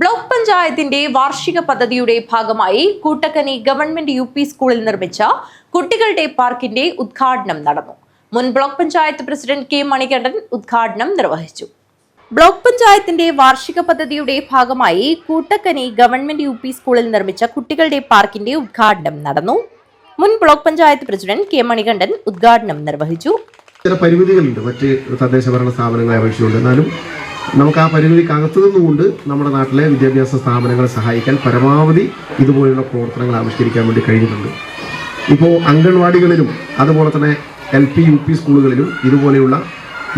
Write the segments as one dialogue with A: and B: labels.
A: Block പഞ്ചായത്തിന്റെ വാർഷിക പദ്ധതിയുടെ ഭാഗമായി കൂട്ടക്കനി ഗവൺമെന്റ് യു പി സ്കൂളിൽ നിർമ്മിച്ച കുട്ടികളുടെ പാർക്കിന്റെ ഉദ്ഘാടനം നടന്നു. മുൻ block panchayat president K Manikandan ഉദ്ഘാടനം നിർവഹിച്ചു. ബ്ലോക്ക് പഞ്ചായത്തിന്റെ വാർഷിക പദ്ധതിയുടെ ഭാഗമായി കൂട്ടക്കനി ഗവൺമെന്റ് യു പി സ്കൂളിൽ നിർമ്മിച്ച കുട്ടികളുടെ പാർക്കിന്റെ ഉദ്ഘാടനം നടന്നു. മുൻ block panchayat president K Manikandan ഉദ്ഘാടനം നിർവഹിച്ചു.
B: ചില പരിമിതികളുണ്ട്. മറ്റ് തദ്ദേശ ഭരണ സ്ഥാപനങ്ങളെ അപേക്ഷിച്ചുകൊണ്ട്. എന്നാലും നമുക്ക് ആ പരിമിതിക്കകത്തു നിന്നുകൊണ്ട് നമ്മുടെ നാട്ടിലെ വിദ്യാഭ്യാസ സ്ഥാപനങ്ങളെ സഹായിക്കാൻ പരമാവധി ഇതുപോലെയുള്ള പ്രവർത്തനങ്ങൾ ആവിഷ്കരിക്കാൻ വേണ്ടി കഴിഞ്ഞിട്ടുണ്ട്. ഇപ്പോൾ അംഗൻവാടികളിലും അതുപോലെ തന്നെ എൽ പി യു പി സ്കൂളുകളിലും ഇതുപോലെയുള്ള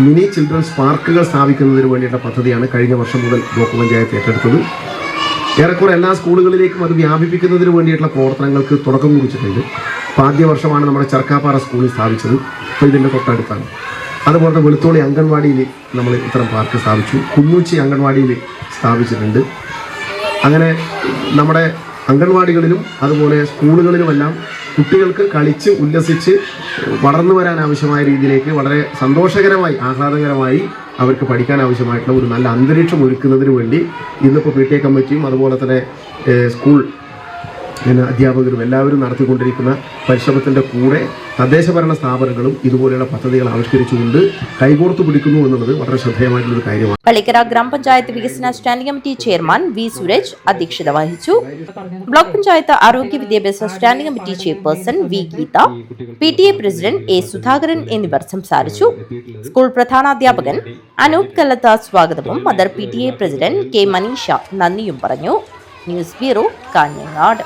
B: മിനി ചിൽഡ്രൻസ് പാർക്കുകൾ സ്ഥാപിക്കുന്നതിന് വേണ്ടിയിട്ട പദ്ധതിയാണ് കഴിഞ്ഞ വർഷം മുതൽ ബ്ലോക്ക് പഞ്ചായത്ത് ഏറ്റെടുത്തത്. ഏറെക്കുറെ എല്ലാ സ്കൂളുകളിലേക്കും അത് വ്യാപിപ്പിക്കുന്നതിന് വേണ്ടിയിട്ടുള്ള പ്രവർത്തനങ്ങൾക്ക് തുടക്കം കുറിച്ചിട്ടുണ്ട്. അപ്പോൾ ആദ്യ വർഷമാണ് നമ്മുടെ ചർക്കാപ്പാറ സ്കൂളിൽ സ്ഥാപിച്ചത്. അപ്പോൾ ഇതിന്റെ തൊട്ടടുത്താണ്. അതുപോലെ വെളുത്തോളി അംഗൻവാടിയിൽ നമ്മൾ ഇത്തരം പാർക്ക് സ്ഥാപിച്ചു. കുന്നൂച്ചി അംഗൻവാടിയിൽ സ്ഥാപിച്ചിട്ടുണ്ട്. അങ്ങനെ നമ്മുടെ അംഗൻവാടികളിലും അതുപോലെ സ്കൂളുകളിലുമെല്ലാം കുട്ടികൾക്ക് കളിച്ച് ഉല്ലസിച്ച് വളർന്നു വരാൻ ആവശ്യമായ രീതിയിലേക്ക് വളരെ സന്തോഷകരമായി ആഹ്ലാദകരമായി അവർക്ക് പഠിക്കാൻ ആവശ്യമായിട്ടുള്ള ഒരു നല്ല അന്തരീക്ഷം ഒരുക്കുന്നതിന് വേണ്ടി ഇന്നിപ്പോൾ പി ടി എ കമ്മിറ്റിയും അതുപോലെ തന്നെ സ്കൂൾ പിന്നെ അധ്യാപകരും എല്ലാവരും നടത്തിക്കൊണ്ടിരിക്കുന്ന പരിശ്രമത്തിന്റെ കൂടെ തദ്ദേശഭരണ സ്ഥാപനങ്ങളും ഇതുപോലെയുള്ള പദ്ധതികൾ ആവിഷ്കരിച്ചുകൊണ്ട് കൈകോർത്ത് പിടിക്കുന്നു എന്നുള്ളത് വളരെ ശ്രദ്ധേയമായിട്ടുള്ളൊരു കാര്യമാണ്.
A: പള്ളിക്കര ഗ്രാമപഞ്ചായത്ത് വികസന standing committee chairman V Suresh അധ്യക്ഷത വഹിച്ചു. ബ്ലോക്ക് പഞ്ചായത്ത് ആരോഗ്യ വിദ്യാഭ്യാസ standing committee chairperson V Geetha P T A president A Sudhakaran എന്നിവർ സംസാരിച്ചു. സ്കൂൾ പ്രധാനാധ്യാപകൻ അനൂപ് കല്ലത്ത സ്വാഗതവും mother P T A president K Manisha നന്ദിയും പറഞ്ഞു. News bureau Kanhangad.